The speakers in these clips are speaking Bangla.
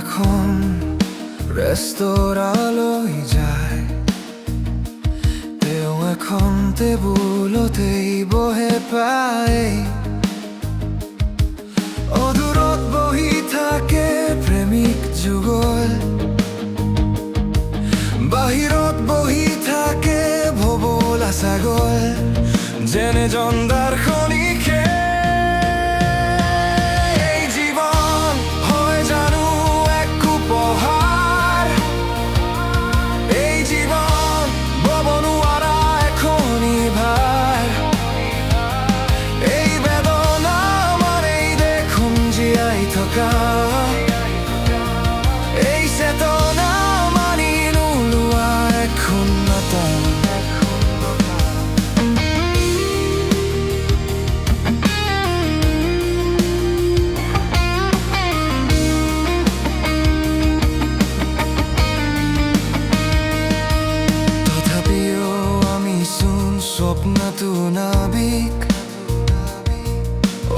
এখন ৰেস্তোৰালৈ যায়। তেওঁ এখন টেবুলতেই বহে পায় বহি থাকে প্ৰেমিক যুগল। বাহিৰত বহি থাকে যেনে খনিখে স্বপ্নটো নাবিক।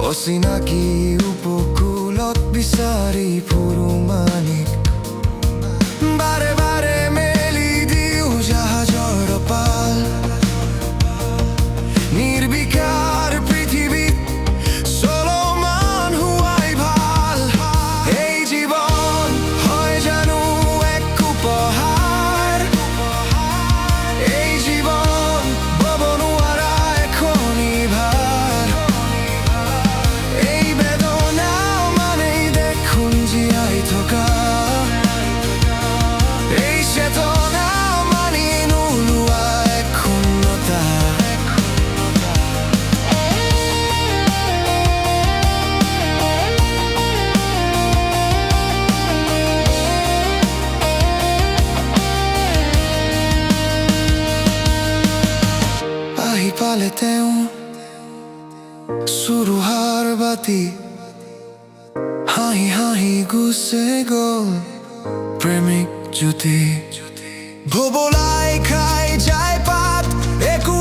অচিনাকি উপকূলত বিচাৰি ফুৰো পালে তেওঁ চুৰুহাৰ বাতি। হাঁহি হাঁহি গুচে গ'ল প্রেমিক জ্যোতি। ভোবলাই খাই যায় পাত। একো